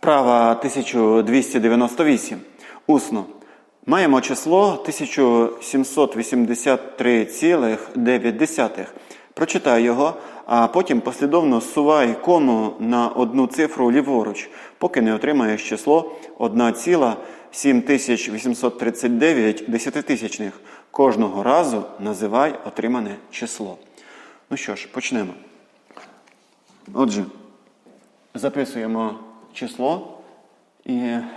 Вправа 1298. Усно. Маємо число 1783,9. Прочитай його, а потім послідовно сувай кому на одну цифру ліворуч, поки не отримаєш число 1,7839 десятитисячних. Кожного разу називай отримане число. Ну що ж, почнемо. Отже, записуємо число, і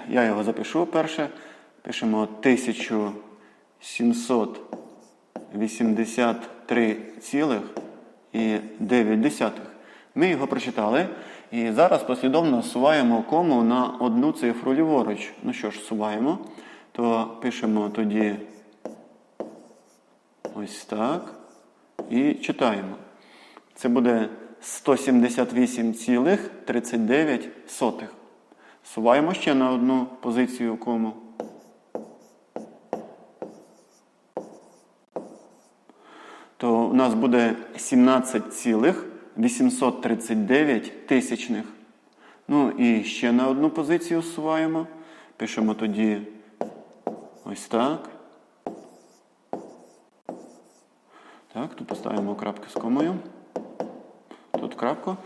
я його запишу перше. Пишемо 1783,9. Ми його прочитали. І зараз послідовно суваємо кому на одну цифру ліворуч. Ну що ж, суваємо, то пишемо тоді ось так. І читаємо. Це буде 178,39. Суваємо ще на одну позицію кому. То у нас буде 17,839 тисячних. Ну і ще на одну позицію суваємо. Пишемо тоді ось так. Так, тут поставимо крапки з комою. Тут крапку.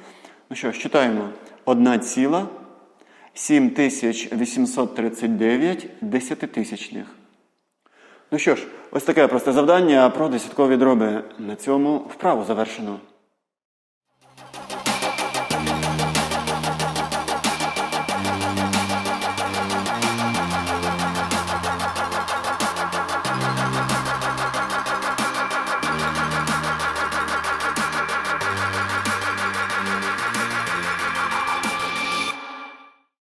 Ну що ж, читаємо 1,7839 десятитисячних. Ну що ж, ось таке просте завдання про десяткові дроби. На цьому вправу завершено.